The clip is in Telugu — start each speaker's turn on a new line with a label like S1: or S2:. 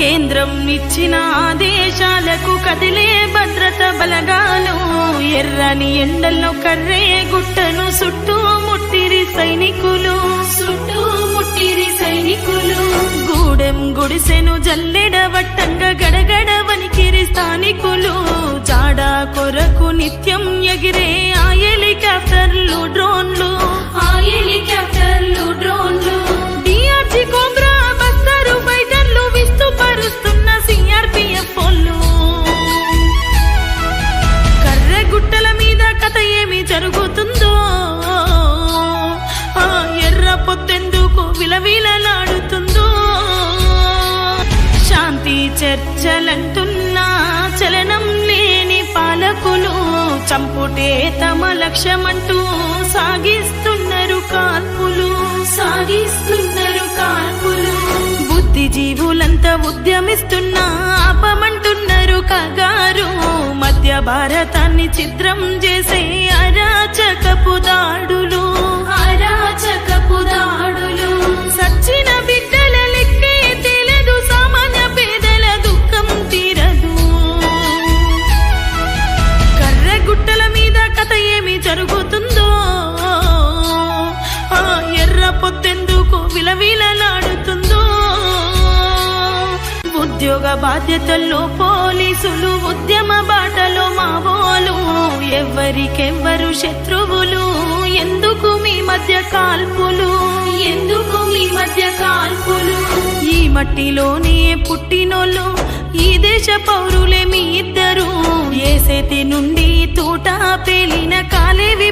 S1: కేంద్రం ఇచ్చిన ఆదేశాలకు కదిలే భద్రత బలగాలు. ఎర్రని ఎండల్లో కర్రే గుట్టను చుట్టూ ముట్టిరి సైనికులు. చుట్టూ ముట్టిరి సైనికులు. గూడెం గుడిసెను జల్లెడ వట్టంగా గడగడ వనికిరి స్థానికులు. జాడ కొరకు నిత్యం ఎగిరే ఆ జరుగుతుందో? ఆ ఎర్ర పొత్తెందుకు విలవిలలాడుతుందో శాంతి చర్చలంటున్నా చలనం లేని పాలకులు చంపుటే తమ లక్ష్యమంటూ సాగిస్తున్నారు కాల్పులు. సాగిస్తున్నారు కాల్పులు. బుద్ధిజీవులంతా ఉద్యమిస్తున్నా ఆపమంటున్నారు కగారు. మధ్య భారతాన్ని చిత్రం చేసే అరాచకపు దాడులు. అరాచకపు దాడులు. సచ్చిన బిడ్డల లెక్కే తెలియదు సామాన్య పేదల దుఃఖం తీరదు. కర్ర గుట్టల మీద కథ ఏమి జరుగుతుందో? ఆ ఎర్ర పొత్తెందుకు విలవిలలాడుతుందో? ఉద్యోగ బాధ్యతల్లో పోలీసులు ఉద్యమ బాటలో మావోలు ఎవరికెవ్వరు శత్రువులు? ఎందుకు మీ మధ్య కాల్పులు? ఎందుకు మీ మధ్య కాల్పులు? ఈ మట్టిలోనే పుట్టినోళ్ళు ఈ దేశ పౌరులే మీ ఇద్దరు. ఏ నుండి తూట పేలిన కాలేవి